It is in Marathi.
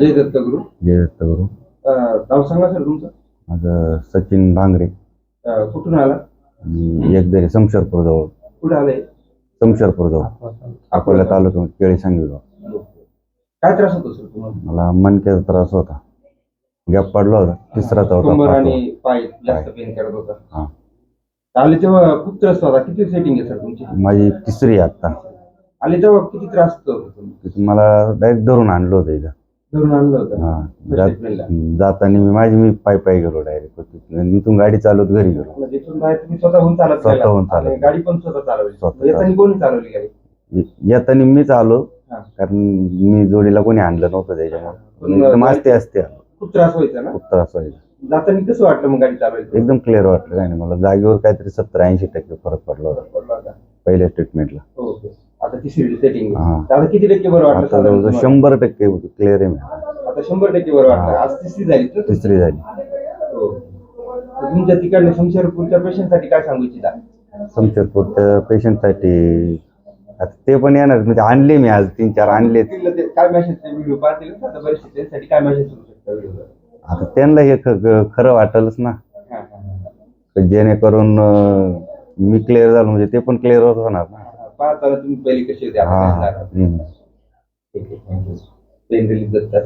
जय दत्तगुरु जय दत्तगुरु नाव सांगा सर तुमचं. माझं सचिन भांगरे. अं, कुठून आला? आणि एकदरी समशरपूर जवळ. कुठे आलाय समशरपूर जवळ. अकोला तालुक्यामध्ये केळी सांगवी काय त्रास होतो सर तुम्हाला? मला मनक्याचा त्रास होता. गॅप पडला होता. तिसरा चौथा कंबर पाचवा. आणि पाय जास्त पेन करत होता. हा. आले तेव्हा खूप त्रास होता. किती सेटिंग आहे सर तुमची? माझी तिसरी आहे आता आले तेव्हा किती त्रास होत मला डायरेक्ट धरून आणलं होतं इथं. धरून आणलं होतं? हा First ला. जाताना मी माझी मी पाय पाय गेलो डायरेक्ट इथून गाडी चालवत घरी गेलो. म्हणजे इथून बाहेर तुम्ही स्वतःहून चालत गेला. स्वतःहून चालत. आणि गाडी पण स्वतः चालवली. स्वतः येताना कोणी चालवली गाडी? येताना मीच आलो हा. कारण मी जोडीला कोणी आणलं नव्हतं त्याच्यामुळे. पण एकदम आस्ते आलो. खूप त्रास व्हायचा ना? खूप त्रास व्हायचा. जाताना कसं वाटलं मग गाडी चालवायचं? एकदम क्लिअर वाटलं काय नाही. मला जागेवर काहीतरी सत्तर ऐंशी टक्के फरक पडला होता. पहिल्या ट्रीटमेंटला हो. आता तिसरी सेटिंग. आता किती टक्के बरं वाटलं आता? शंभर टक्के क्लिअर आहे. आता शंभर टक्के बरं वाटलं. आज तिसरी झाली तर? तिसरी झाली. हो. तुमच्या तिकडनं शमशेरपूरच्या पेशंटसाठी काय सांगू इच्छिता? समशेरपूरच्या पेशंटसाठी आता ते पण येणार. म्हणजे आणले मी आज तीन चार आणले काय मेसेज व्हिडिओ पाहतील? आता बरेचसे त्यांच्यासाठी काय मेसेज करू शकता व्हिडिओ आता त्यांना हे खरं वाटेलच ना. जेणेकरून मी क्लिअर झालो. म्हणजे ते पण क्लिअर होणार ना. पाहताना तुम्ही पहिली होते हा आता हम्म. ठीक आहे थँक्यू पेन रिलीफ दत्ता